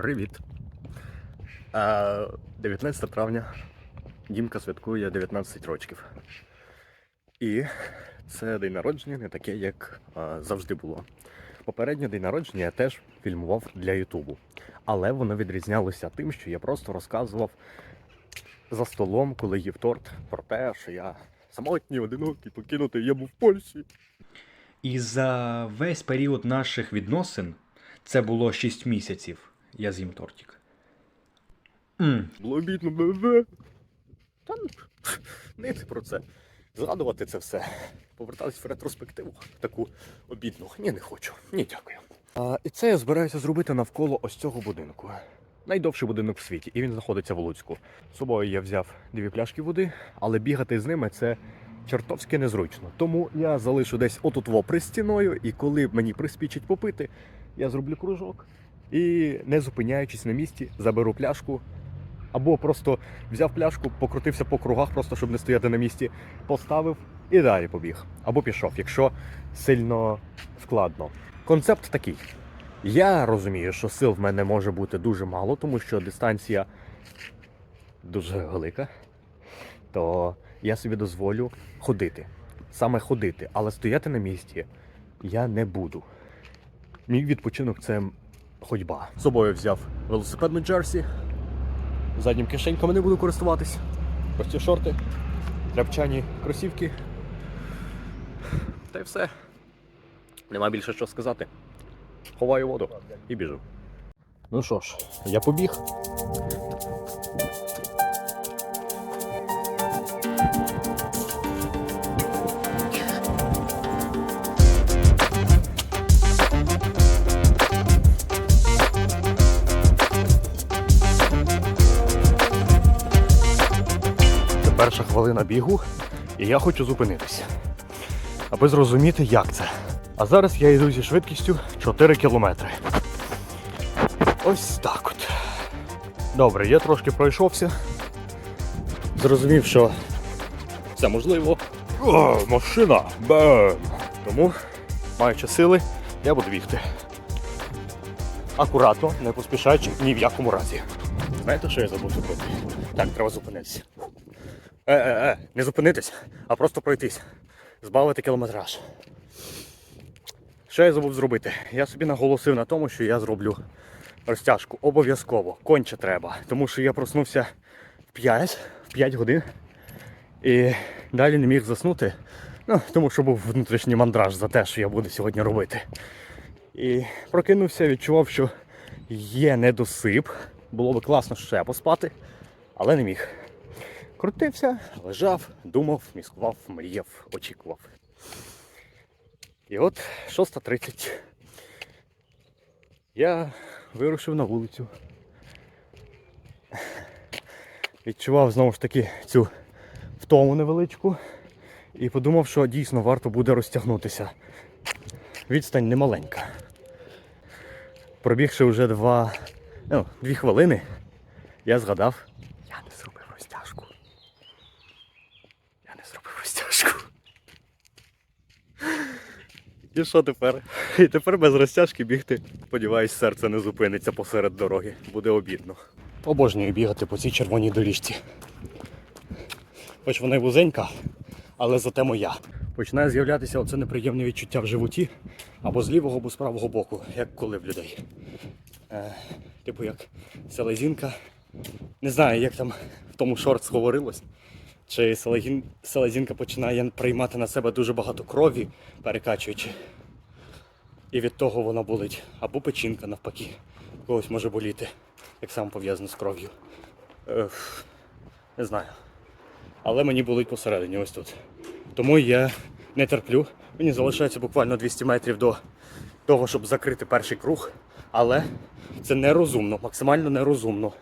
Привіт. Е, 19 травня Дімка святкує 19 років. І це день народження не таке, як завжди було. Попередній день народження я теж фільмував для Ютубу. Але воно відрізнялося тим, що я просто розказував за столом, коли їв торт, про те, що я самотній, одинокий, покинутий, я був в Польщі. І за весь період наших відносин, це було 6 місяців, я з'їм тортик. м Було обідно, бе. Та ну, не про це. Згадувати це все. Повертатись в ретроспективу таку обідну. Ні, не хочу. Ні, дякую. А, і це я збираюся зробити навколо ось цього будинку. Найдовший будинок в світі, і він знаходиться в Луцьку. З собою я взяв дві пляшки води, але бігати з ними це чертовськи незручно. Тому я залишу десь отут во при стіною, і коли мені приспічить попити, я зроблю кружок і, не зупиняючись на місці, заберу пляшку або просто взяв пляшку, покрутився по кругах, просто щоб не стояти на місці, поставив і далі побіг. Або пішов, якщо сильно складно. Концепт такий. Я розумію, що сил в мене може бути дуже мало, тому що дистанція дуже велика. То я собі дозволю ходити. Саме ходити, але стояти на місці я не буду. Мій відпочинок це ходьба. З собою взяв велосипедну джерсі, Заднім кишеньками не буду користуватись. Прості шорти, тряпчані кросівки. Та й все. Нема більше що сказати. Ховаю воду і біжу. Ну що ж, я побіг. Перша хвилина бігу, і я хочу зупинитися, аби зрозуміти, як це. А зараз я йду зі швидкістю 4 кілометри. Ось так от. Добре, я трошки пройшовся. Зрозумів, що це можливо. О, машина! Бем! Тому, маючи сили, я буду бігти. Акуратно, не поспішаючи ні в якому разі. Знаєте, що я забув зробити? Так, треба зупинитися. Е-е-е, не зупинитись, а просто пройтись. Збавити кілометраж. Що я забув зробити? Я собі наголосив на тому, що я зроблю розтяжку. Обов'язково. Конче треба. Тому що я проснувся в 5, в 5 годин і далі не міг заснути. Ну, тому що був внутрішній мандраж за те, що я буду сьогодні робити. І прокинувся, відчував, що є недосип. Було би класно ще поспати, але не міг. Крутився, лежав, думав, міскував, мріяв, очікував. І от 6.30. Я вирушив на вулицю. Відчував знову ж таки цю втому невеличку і подумав, що дійсно варто буде розтягнутися. Відстань немаленька. Пробігши вже два, ну, дві хвилини, я згадав, я не зробив розтяжку. Я не зробив розтяжку. І що тепер? І тепер без розтяжки бігти. Сподіваюсь, серце не зупиниться посеред дороги. Буде обідно. Обожнюю бігати по цій червоній доріжці. Хоч вона й вузенька, але зате моя. Починає з'являтися оце неприємне відчуття в животі або з лівого, або з правого боку, як коли в людей. Е, типу як селезінка. Не знаю, як там в тому шорт говорилось. Чи селезін, селезінка починає приймати на себе дуже багато крові, перекачуючи. І від того вона болить. Або печінка навпаки. Когось може боліти, як саме пов'язано з кров'ю. Е, не знаю. Але мені болить посередині ось тут. Тому я не терплю. Мені залишається буквально 200 метрів до того, щоб закрити перший круг. Але це нерозумно, максимально нерозумно.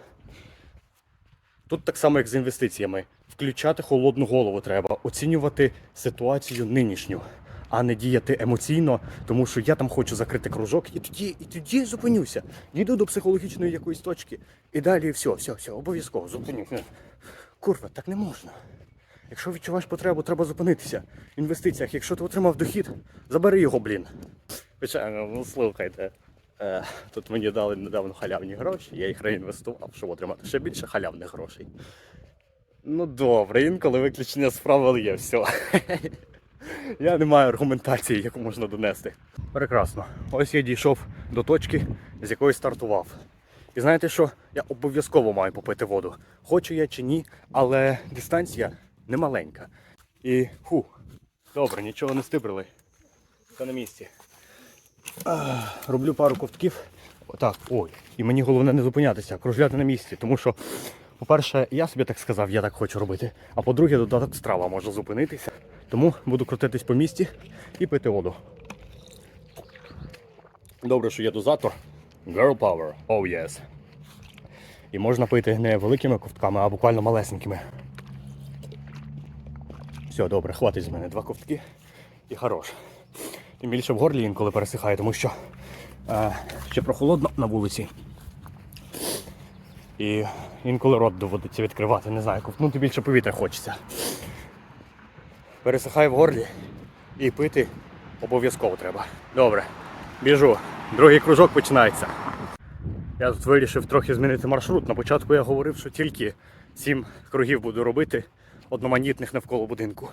Тут так само, як з інвестиціями. Включати холодну голову треба, оцінювати ситуацію нинішню, а не діяти емоційно, тому що я там хочу закрити кружок і тоді, і тоді зупинюся. Дійду до психологічної якоїсь точки і далі все, все, все, обов'язково зупинюся. Курва, так не можна. Якщо відчуваєш потребу, треба зупинитися. В інвестиціях, якщо ти отримав дохід, забери його, блін. Звичайно, ну слухайте. Е, тут мені дали недавно халявні гроші, я їх реінвестував, щоб отримати ще більше халявних грошей. Ну добре, інколи виключення справ, але є все. Я не маю аргументації, яку можна донести. Прекрасно. Ось я дійшов до точки, з якої стартував. І знаєте що? Я обов'язково маю попити воду. Хочу я чи ні, але дистанція не маленька. І ху, добре, нічого не стибрили. Все на місці. Роблю пару ковтків. Так, ой. І мені головне не зупинятися, а кружляти на місці. Тому що, по-перше, я собі так сказав, я так хочу робити. А по-друге, додаток страва може зупинитися. Тому буду крутитись по місті і пити воду. Добре, що є дозатор. Girl Power. Oh yes. І можна пити не великими ковтками, а буквально малесенькими. Все, добре, хватить з мене два ковтки і хорош. Тим більше в горлі інколи пересихає, тому що е, ще прохолодно на вулиці. І інколи рот доводиться відкривати, не знаю, ковтнути більше повітря хочеться. Пересихає в горлі і пити обов'язково треба. Добре, біжу. Другий кружок починається. Я тут вирішив трохи змінити маршрут. На початку я говорив, що тільки сім кругів буду робити одноманітних навколо будинку.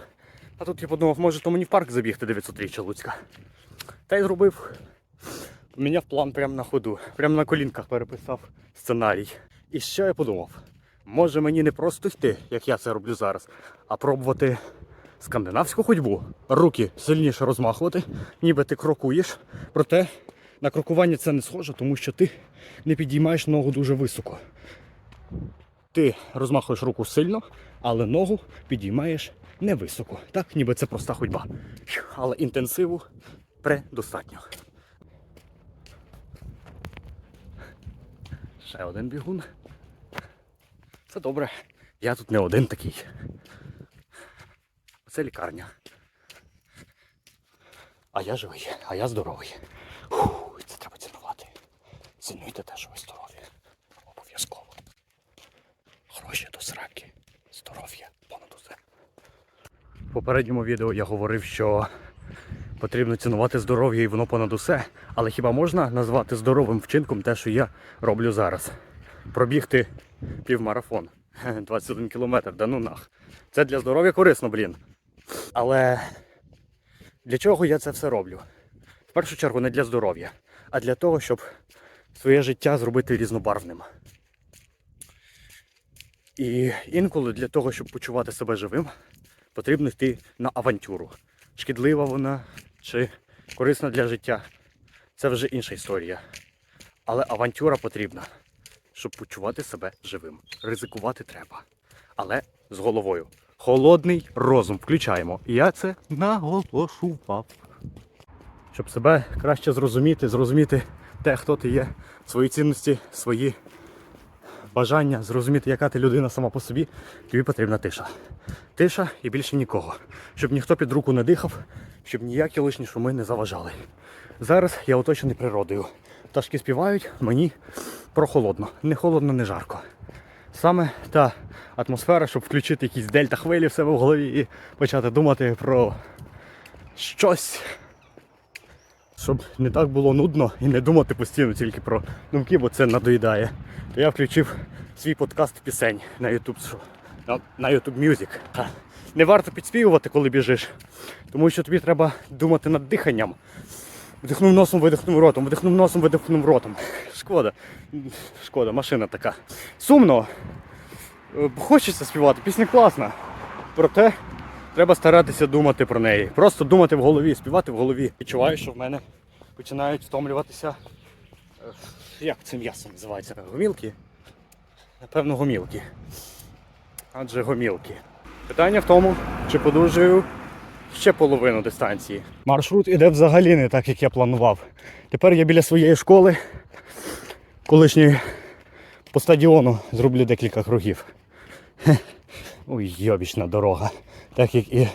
А тут я подумав, може то мені в парк забігти 900 Луцька. Та й зробив. Міняв план прямо на ходу, прямо на колінках переписав сценарій. І що я подумав? Може мені не просто йти, як я це роблю зараз, а пробувати скандинавську ходьбу. Руки сильніше розмахувати, ніби ти крокуєш. Проте на крокування це не схоже, тому що ти не підіймаєш ногу дуже високо. Ти розмахуєш руку сильно, але ногу підіймаєш невисоко. Так, ніби це проста ходьба. Але інтенсиву предостатньо. Ще один бігун. Це добре. Я тут не один такий. Це лікарня. А я живий, а я здоровий. Фу, це треба цінувати. Цінуйте те, що ви здорові. Обов'язково. Гроші до сраки. Здоров'я понад усе. В попередньому відео я говорив, що потрібно цінувати здоров'я і воно понад усе. Але хіба можна назвати здоровим вчинком те, що я роблю зараз? Пробігти півмарафон. 21 кілометр, да ну нах. Це для здоров'я корисно, блін. Але для чого я це все роблю? В першу чергу не для здоров'я, а для того, щоб своє життя зробити різнобарвним. І інколи для того, щоб почувати себе живим, потрібно йти на авантюру. Шкідлива вона чи корисна для життя це вже інша історія. Але авантюра потрібна, щоб почувати себе живим. Ризикувати треба. Але з головою. Холодний розум включаємо. І я це наголошував. Щоб себе краще зрозуміти, зрозуміти те, хто ти є, свої цінності, свої бажання, зрозуміти, яка ти людина сама по собі, тобі потрібна тиша. Тиша і більше нікого. Щоб ніхто під руку не дихав, щоб ніякі лишні шуми не заважали. Зараз я оточений природою. Пташки співають, мені прохолодно. Не холодно, не жарко. Саме та атмосфера, щоб включити якісь дельта хвилі в себе в голові і почати думати про щось. Щоб не так було нудно і не думати постійно тільки про думки, бо це надоїдає. То я включив свій подкаст пісень на YouTube, на YouTube Music. Не варто підспівувати, коли біжиш, тому що тобі треба думати над диханням. Вдихнув носом, видихнув ротом, вдихнув носом, видихнув ротом. Шкода. Шкода, машина така. Сумно. Е, Хочеться співати, пісня класна. Проте треба старатися думати про неї. Просто думати в голові, співати в голові. Відчуваю, що в мене починають втомлюватися. е, Як це м'ясо називається? Гомілки? Напевно, гомілки. Адже гомілки. Питання в тому, чи подужую ще половину дистанції. Маршрут іде взагалі не так, як я планував. Тепер я біля своєї школи, колишньої по стадіону зроблю декілька кругів. Ой, йобічна дорога. Так як і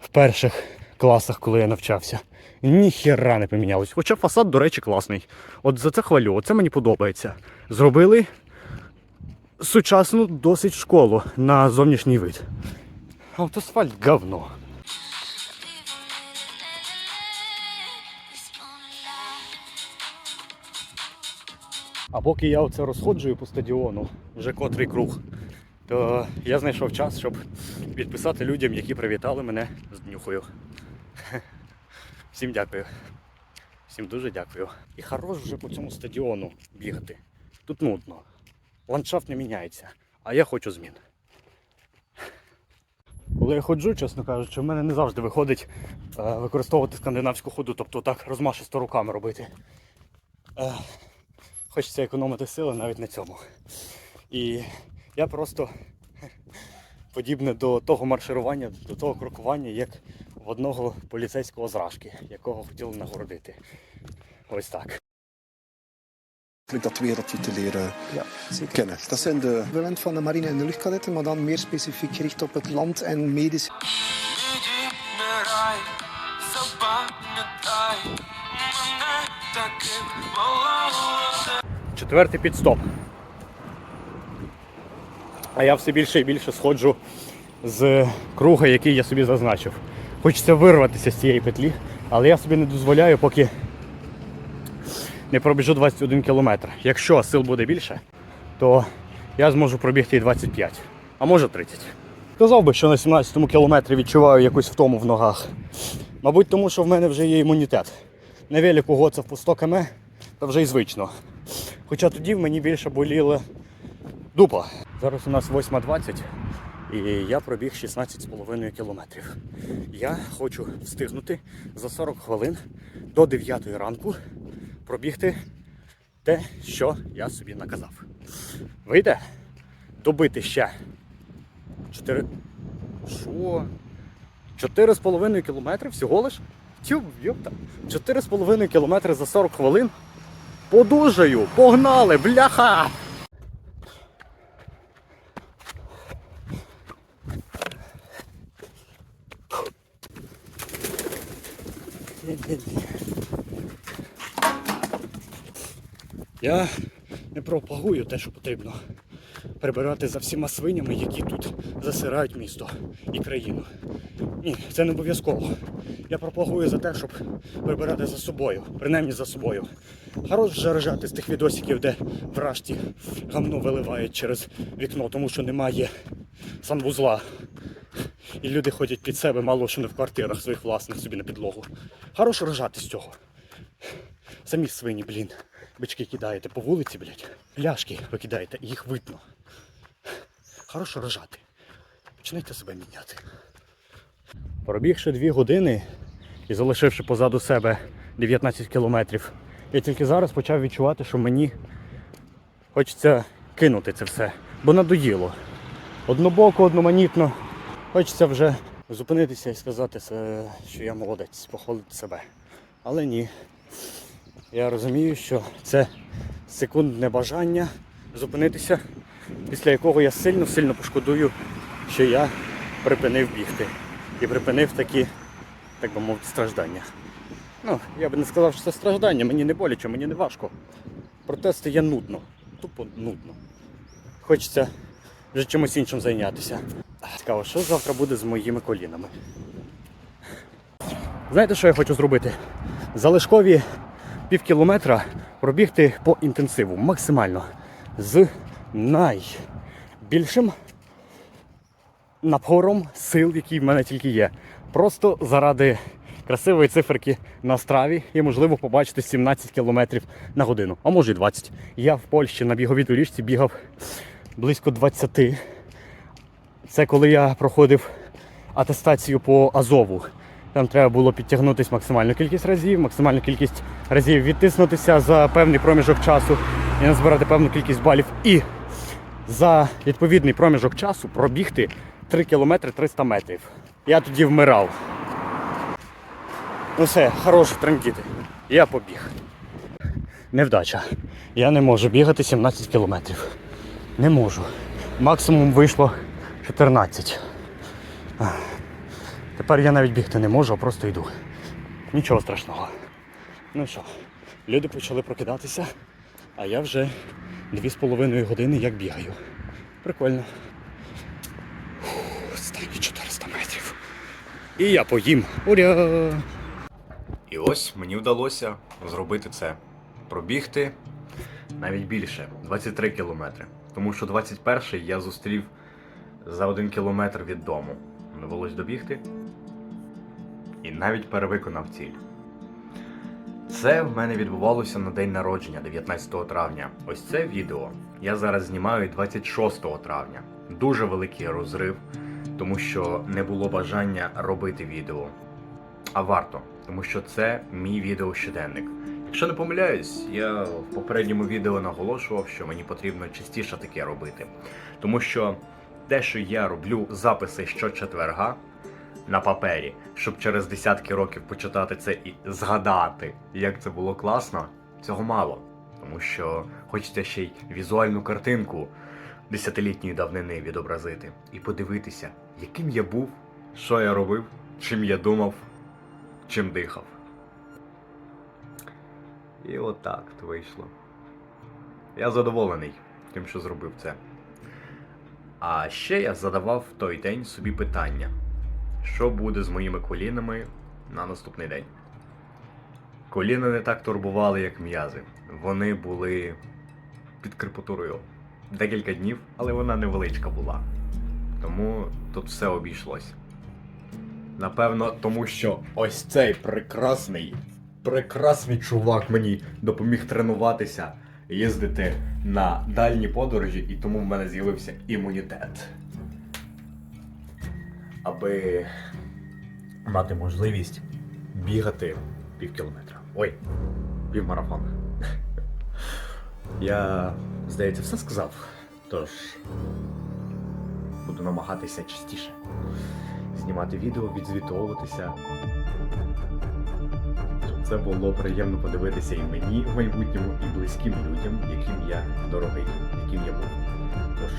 в перших класах, коли я навчався. Ніхіра не помінялось. Хоча фасад, до речі, класний. От за це хвалю, оце мені подобається. Зробили сучасну досить школу на зовнішній вид. А асфальт говно. А поки я оце розходжую по стадіону, вже котрий круг, то я знайшов час, щоб відписати людям, які привітали мене з днюхою. Всім дякую. Всім дуже дякую. І хорош вже по цьому стадіону бігати. Тут нудно. Ландшафт не міняється, а я хочу змін. Коли я ходжу, чесно кажучи, в мене не завжди виходить е, використовувати скандинавську ходу, тобто так розмашисто руками робити. Е, хочеться економити сили навіть на цьому. І я просто подібне до того марширування, до того крокування, як в одного поліцейського зражки, якого хотіли нагородити. Ось так. dat wereldje te leren Ja, zeker. kennen. Dat zijn de Equivalent van de marine en de luchtkadetten, maar dan meer specifiek gericht op het land en medisch. Єдиний рай, запам'ятай мене таким молодим. Четвертий підстоп. А я все більше і більше сходжу з круга, який я собі зазначив. Хочеться вирватися з цієї петлі, але я собі не дозволяю, поки не пробіжу 21 кілометр. Якщо сил буде більше, то я зможу пробігти і 25, а може 30. Казав би, що на 17-му кілометрі відчуваю якусь втому в ногах. Мабуть, тому що в мене вже є імунітет. На велику гоцав по 100 км, то вже й звично. Хоча тоді в мені більше боліла дупа. Зараз у нас 8.20 і я пробіг 16,5 кілометрів. Я хочу встигнути за 40 хвилин до 9 ранку пробігти те, що я собі наказав. Вийде? Добити ще 4. Що? 4,5 кілометри всього лиш? Тю, йопта. 4,5 кілометри за 40 хвилин. Подужаю, погнали, бляха! Я не пропагую те, що потрібно прибирати за всіма свинями, які тут засирають місто і країну. Ні, це не обов'язково. Я пропагую за те, щоб прибирати за собою, принаймні за собою. Хорош вже ржати з тих відосиків, де вражті гамно виливають через вікно, тому що немає санвузла. І люди ходять під себе, мало що не в квартирах своїх власних собі на підлогу. Хорош ржати з цього. Самі свині, блін. Бички кидаєте по вулиці, блядь. Пляшки ви кидаєте, і їх видно. Хорошо ржати. Починайте себе міняти. Пробігши дві години і залишивши позаду себе 19 кілометрів, я тільки зараз почав відчувати, що мені хочеться кинути це все, бо надоїло. Однобоко, одноманітно. Хочеться вже зупинитися і сказати, що я молодець, похвалити себе. Але ні. Я розумію, що це секундне бажання зупинитися, після якого я сильно-сильно пошкодую, що я припинив бігти. І припинив такі, так би мовити, страждання. Ну, я би не сказав, що це страждання, мені не боляче, мені не важко. Проте стає нудно. Тупо нудно. Хочеться вже чимось іншим зайнятися. Цікаво, що завтра буде з моїми колінами. Знаєте, що я хочу зробити? Залишкові пів кілометра пробігти по інтенсиву максимально з найбільшим напором сил, який в мене тільки є. Просто заради красивої циферки на страві і можливо побачити 17 км на годину, а може і 20. Я в Польщі на біговій доріжці бігав близько 20. Це коли я проходив атестацію по Азову. Там треба було підтягнутися максимальну кількість разів, максимальну кількість разів відтиснутися за певний проміжок часу і назбирати певну кількість балів. І за відповідний проміжок часу пробігти 3 кілометри 300 метрів. Я тоді вмирав. Ну все, хороше трендіти. Я побіг. Невдача. Я не можу бігати 17 кілометрів. Не можу. Максимум вийшло 14. Тепер я навіть бігти не можу, а просто йду. Нічого страшного. Ну що, люди почали прокидатися, а я вже 2,5 години як бігаю. Прикольно. Останні 400 метрів. І я поїм. Уря! І ось мені вдалося зробити це. Пробігти навіть більше 23 кілометри. Тому що 21-й я зустрів за один кілометр від дому. Довелось добігти навіть перевиконав ціль. Це в мене відбувалося на день народження 19 травня. Ось це відео я зараз знімаю 26 травня. Дуже великий розрив, тому що не було бажання робити відео. А варто, тому що це мій відеощоденник. Якщо не помиляюсь, я в попередньому відео наголошував, що мені потрібно частіше таке робити. Тому що те, що я роблю записи щочетверга на папері, щоб через десятки років почитати це і згадати, як це було класно, цього мало. Тому що хочеться ще й візуальну картинку десятилітньої давнини відобразити і подивитися, яким я був, що я робив, чим я думав, чим дихав. І отак от вийшло. Я задоволений тим, що зробив це. А ще я задавав в той день собі питання, що буде з моїми колінами на наступний день. Коліна не так турбували, як м'язи. Вони були під крепатурою. Декілька днів, але вона невеличка була. Тому тут все обійшлось. Напевно, тому що ось цей прекрасний, прекрасний чувак мені допоміг тренуватися, їздити на дальні подорожі, і тому в мене з'явився імунітет. Аби мати можливість бігати пів кілометра. Ой, півмарафон. Я, здається, все сказав. Тож буду намагатися частіше знімати відео, відзвітовуватися. Це було приємно подивитися і мені в майбутньому, і близьким людям, яким я дорогий, яким я був. Тож,